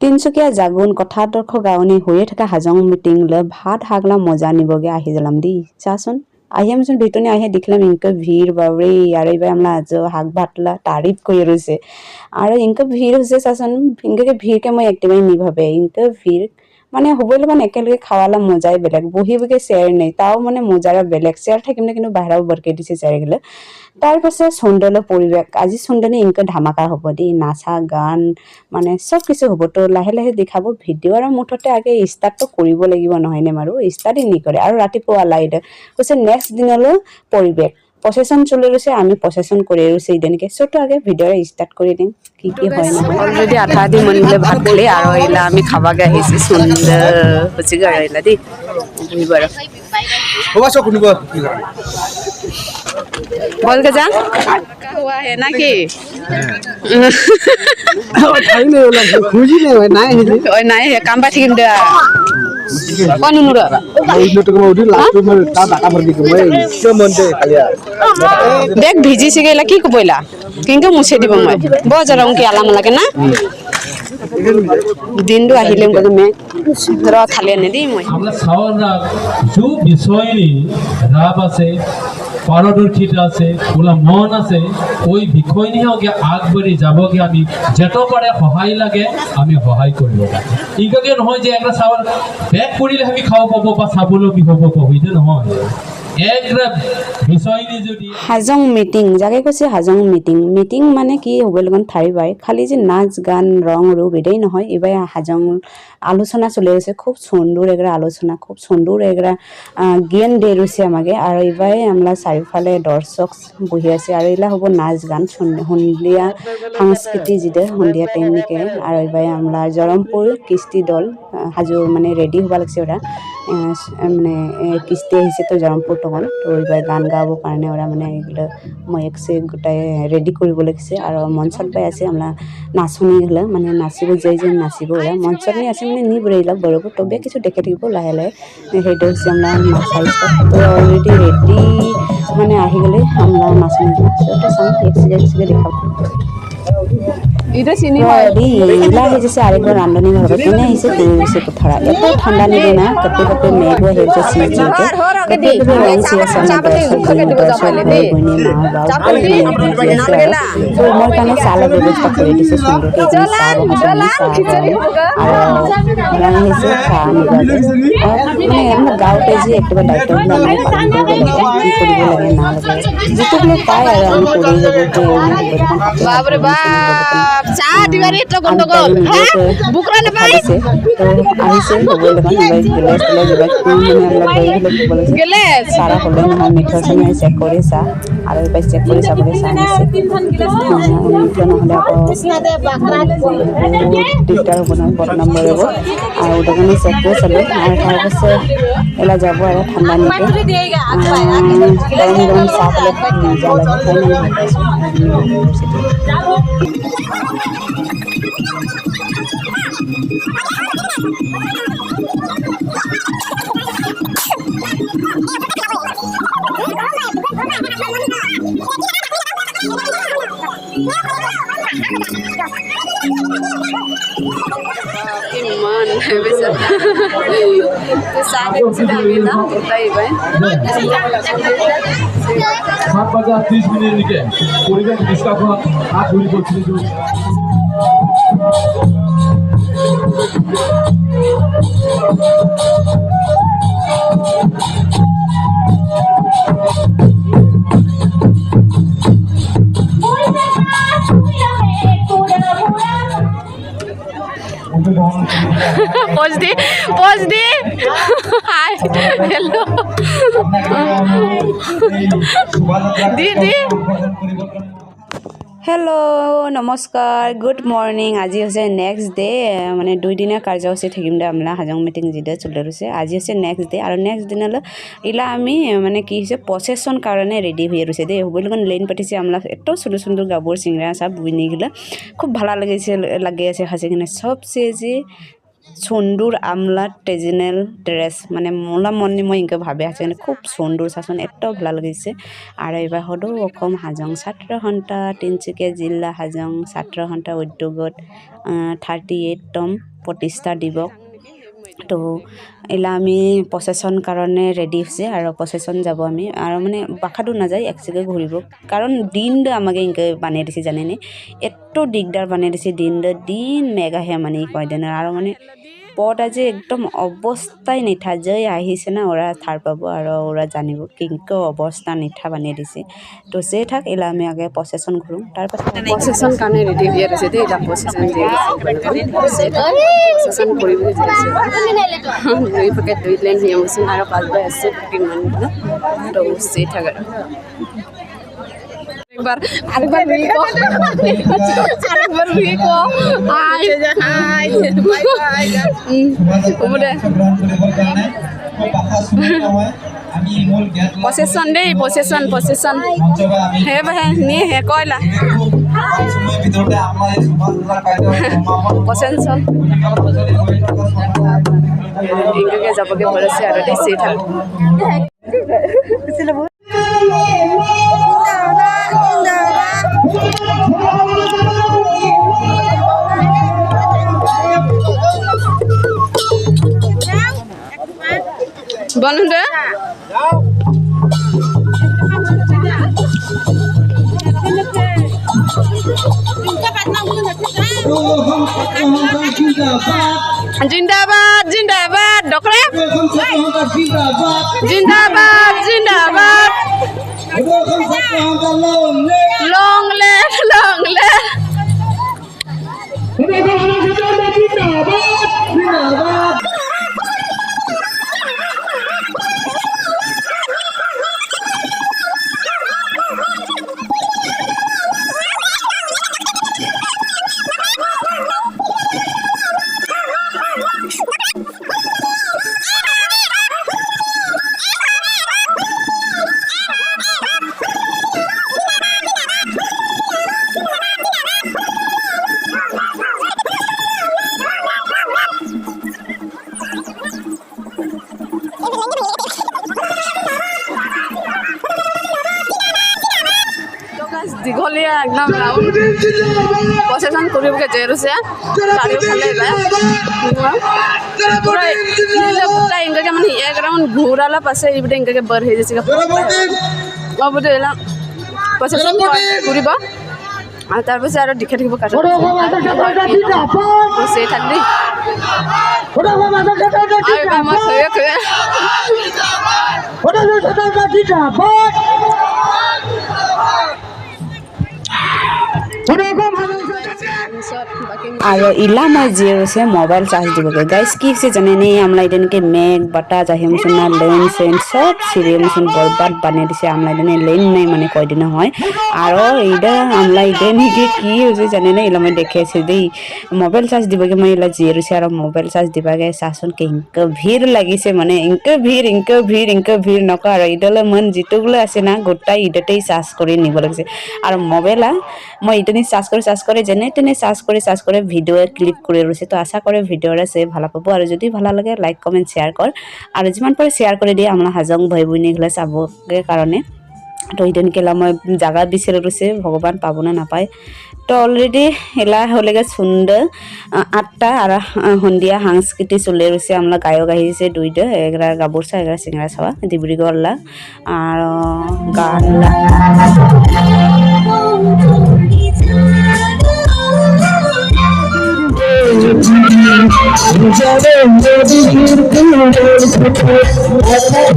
তিনচুকীয়া জাগুন কথাদৰ্শ গাঁৱনি হৈয়ে থকা হাজং মিটিংলৈ ভাত হাগলা মজা নিবগে আহি যালাম দেই। চাচোন, আহি আমিচোন ভিতনি আহি দেখিলাম ইনকে ভিড় বাবরে আর এবার আমরা আজ হাক ভাতলা তারিফ করে রয়েছে আর ইনকে ভিড় হচ্ছে চাচোন ইনকে ভিড়কে মই একেবাৰে নিভাবে। ইনকে ভিড় মানে হ'বলৈ মানে একেলগে খাৱালা মজাই বেলেগ। বহি বহি চেয়াৰ নাই, তাও মানে মজাৰা বেলেগ। চেয়াৰ থাকিলে কিন্তু বাহিৰাও বৰকে দিছে চেয়াৰগিলা তাৰপাছত চন্দলৰ পৰিৱেশ, আজি চন্দনে ইনকে ধামাকা হ'ব দেই, নাচা, গান মানে চব কিছু হ'ব। তো লাহে লাহে দেখাব ভিডিঅ' আৰু মুঠতে আগে ষ্টাৰ্টটো কৰিব লাগিব নহয়নে বাৰু? ষ্টাৰ্টেই নকৰে। আৰু ৰাতিপুৱা লাইট কৈছে নেক্সট দিনলৈ পৰিৱেশ। প্ৰচেশ্যন চলি ৰৈছে আমি প্ৰচেশ্যন কৰি ৰৈছে ইদেনকে চবটো আগে ভিডিঅ' ষ্টাৰ্ট কৰি দিম কি কি হয় নহয় অলৰেডি আঠা দি মনিলে ভাত খালি আৰু এইলা আমি খাবাগে আহিছে সুন্দৰ হৈছেগৈ আৰু এইলা দেই বহিব আৰু होगा सो कुनी की कर বলকে যা हुआ है ना कि खुजी नहीं है ना है ওই Paano nura? Iluto ko udi last to mar ta data mar dikmo ei. Kya monte khalia. Bag bhiji se gela ki ko boila. Kinga muse dibo moi. Bo jara unki alam lage na. দিনটো আহিলে বোলো মে ধৰ খালে নেদেই মই আমাৰ চাৱৰ ৰাগ যোন বিষয় ৰাপ আছে পারদর্শিতা আছে ওলা মন আছে, ওই বিষয় নিয়ে ওকে আগবাঢ়ি যাবগে আমি যেত পাৰে সহায় লাগে, আমি সহায় কৰিব লাগে ইংকাকে নহয় যে একটা চাউল বেগ কৰিলে আমি খাব পাব বা স্বাৱলম্বী হ'ব পাব এইটো নহয়। হাজং মিটিং যাকে কৈছে হাজং মিটিং। মিটিং মানে কি হ'ব লগন ঠাৰি বাই। খালি যে নাচ গান ৰং ৰূপ এটাই নহয় এবার হাজং আলোচনা চলে আছে। খুব সুন্দর এগুলা আলোচনা খুব সুন্দর এগুলা জ্ঞান দিয়ে রয়েছে আমাকে। আর এবার আমরা চাৰিওফালে দৰ্শক বহি আছে। আৰু এইবিলাক হ'ব নাচ গান সন- সন্ধিয়া সংস্কৃতি যিটো সন্ধিয়া টাইমনিকে আৰু এইবাৰ আমরা জৰমপুৰ কৃষ্টি দল আহ, সাজু মানে ৰেডি হ'ব লাগিছে ওরা মানে কৃষ্টি আহিছে তো জৰমপুৰ তখন তো এইবাৰ গান গাব কাৰণে ওৰা মানে এগুলো মই একসে গোটাই ৰেডি কৰিব লাগিছে আৰু মঞ্চত পাই আছে আমরা নাচনি হলে মানে নাচিব যাই যে নাচিব ওরা মঞ্চত নি আছে মানে নি বইলাক বরব তবে কিছু দেখে থাকিব লাহে লাহে। সেইটো হৈছে আমরা নাচা তো অলরেডি রেডি মানে আহি গ'লে আমরা নাচনি সেটা চাম একসিগে একসিগে দেখাব। এটা চিনি ৰেডি ইলা আহি যাইছে আরেকবার ৰান্ধনি ঘৰ কোনে আহিছে তুই গৈছে পথাৰা এত ঠাণ্ডা নিদিয়ে না কপে কপে মেঘ আহি যাইছে চিল চিলকে কপে কপে ৰং চি আছে আমাৰ দৰ্শক বহিনী দৰ্শক ভাই বহিনী মা বাও সকলো বহি আছে আৰু তো মই কাৰণে চাহৰ ব্যৱস্থা কৰি দিছে সুন্দৰকে মানে আমাৰ গাঁৱতে যি একেবাৰে দায়িত্ববিলাক আমি কি কৰিব লাগে না যিটো বোলে পায় আৰু আমি কৰি যাব বাপরে বাপ চা দিবারে এটা গন্ডগোল হ্যাঁ বুকরা না ভাই আহিছে তো আহিছে হ'বই লগা কিবা গেলেজ তেলেজ এইবিলাক কি মানে অলপ গৈ গ'লে ক'ব লাগিছে গেলে চাৰা হ'লে নহয় মিঠা চেনি চেক কৰি চা আৰু এইবাৰ চেক কৰি চাবলৈ চাহ আনিছে মিঠা নহ'লে আকৌ দিগদাৰ হ'ব নহয় বদনাম কৰিব আৰু দোকানী চেক কৰি চালোঁ আৰু তাৰপাছত এলা যাব আৰু ঠাণ্ডা নিকে গৰম গৰম চাহ খালে খুব মজা লাগে খাই মানে ভালো সাত বাজা ত্রিশ মিনিট দিকে। পরিবেশ নিষ্কাশন হাত ঘুরি করছিল পোজ দি পোজ দি. হাই হ্যালো দি দি হেল্ল' নমস্কাৰ গুড মৰ্ণিং আজি হৈছে নেক্সট ডে মানে দুইদিনীয়া কাৰ্যসূচী থাকিম দে আমরা হাজং মিটিং যিদৰে চলি ৰৈছে। আজি হৈছে নেক্সট ডে আৰু নেক্সট দিনলৈ ইলা আমি মানে কি হৈছে প্ৰচেশ্যন কাৰণে রেডি হয়ে রয়েছে দে হুবলি লেন পাতিছে আমরা এত সুন্দর সুন্দর গাবর সিংরা সব বুঝিয়ে গেলে খুব ভালো লেগেছে, লাগে আছে হাসি কিনে। সবচেয়ে যে সুন্দর আমলা ট্রেডিশনেল ড্রেস মানে মোলা মনে মই ইনকে ভাবে আছে। মানে খুব সুন্দর শাসন এটাও ভালো লাগিছে। আর এবার সদৌ অসম হাজং ছাত্র সন্তা তিনিচুকীয়া জিলা হাজং ছাত্র সন্তা উদ্যোগত থাৰ্টি এইটতম প্ৰতিষ্ঠা দিৱস। তো এলা আমি প্ৰচেশ্যন কাৰণে ৰেডি হৈছে আৰু প্ৰচেশ্যন যাব আমি। আৰু মানে বাখাটো নাযায় একচেকে ঘূৰিব। কাৰণ দিন আমাকে ইনকে বানিয়ে দিছে, জানেনে? এত দিগদার বানিয়ে দিছে দিন দিন মেঘাহে মানে কয়দিন আৰু মানে পট আজি একদম অৱস্থাই নিঠা যেই আহিছে না ওরা থাৰ পাব আৰু ওরা জানিব কিংক অৱস্থা নিঠা বানিয়ে দিছে। তো যে থাক, এলা আমি আগে প্ৰচেশ্যন ঘূৰোঁ তাৰপাছত প্ৰচেশ্যন কাৰণে ৰেডি হৈ আছে দেই কৰিবলৈ যাই আছে। দুই দুই আছে আছে তো চেই থাক আৰু। একবার আরেকবার রুই কো। আরেকবার রুই কো। হাই। হাই বাই বাই হ'ব দে দেই প্ৰচেশ্যন প্ৰচেশ্যন হে হে নি হে কয়লা প্ৰচেশ্যন এনেকৈ যাবগৈ পাৰিছে আৰু দেই থাক বলুন দে জিন্দাবাদ জিন্দাবাদ ডকরে। জিন্দাবাদ জিন্দাবাদ। লং লেট লং লেট দীঘলীয়া একদম ৰাউণ্ড প্ৰচেশ্যন কৰিবগৈ জেৰুছে চাৰিওফালে এবাৰ পুৰা গোটা এনেকৈ মানে এক ৰাউণ্ড ঘূৰালে পাছে এইবিলাক এনেকৈ বৰ হৈ যাইছে অঁ বোধ এলা প্ৰচেশ্যন ঘূৰিব। আৰু তাৰপিছত আৰু দেখে থাকিব কাটে চেই থাকলি আৰু এবাৰ মই খয়ে খয়ে আৰু ইলা মই যি মোবাইল চাৰ্জ দিবগৈ গাইজ কি। হৈছে জানেনে? আমলা ইদেনকে মেঘ বতাহ জাহি মোচোন লেন চেন চব চিৰিয়েল মোচোন বৰবাদ বানাই দিছে। আমলা ইদেনে লেন নাই মানে কয় দিনা হয়। আৰু ইদা আমলা ইদে নেকি কি হৈছে জানেনে? ইলা মই দেখি আছো দেই। মোবাইল চাৰ্জ দিবগৈ মই ইলা যি হৈছে আৰু মোবাইল চাৰ্জ দিবাগে চাচোন কেংকে ভিৰ লাগিছে মানে। ইনকে ভিৰ ইনকে ভিৰ ইনকে ভিৰ নকৰা আৰু ইদলে মন যিটোগুলো আছে না, গোটাই ইদতেই চাৰ্জ কৰি নিব লাগিছে। আৰু মোবাইলা মই ইতেনি চাৰ্জ কৰি চাৰ্জ কৰি যেনে তেনে চাৰ্জ কৰি চাৰ্জ কৰি ভিডিঅ' ক্লিক কৰি ৰৈছে। তো আশা কৰে ভিডিঅ'ৰে চাই ভালো পাব। আৰু যদি ভালো লাগে লাইক কমেণ্ট শ্বেয়াৰ কৰ। আৰু যিমান পাৰে শ্বেয়াৰ কৰি দিয়ে। আমাৰ হাজং ভাই ভনীগুলো চাবগে কাৰণে। তো ইতেনকেলা মই জাগা বিচাৰি ৰৈছে, ভগৱান পাবনে নাপায়। তো অলৰেডি এলা হ'লেগে সুন্দৰ আঠটা আৰু সন্ধিয়া সাংস্কৃতি চলি ৰৈছে। আমাৰ গায়ক আহিছে দুইটা এগৰা গাবোৰচা এগৰা চিঙৰা চাৱা ডিব্ৰুগড়লা আৰু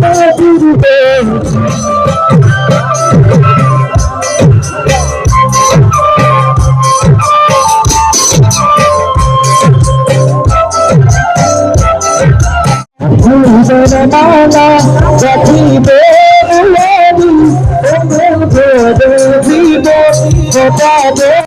গানলা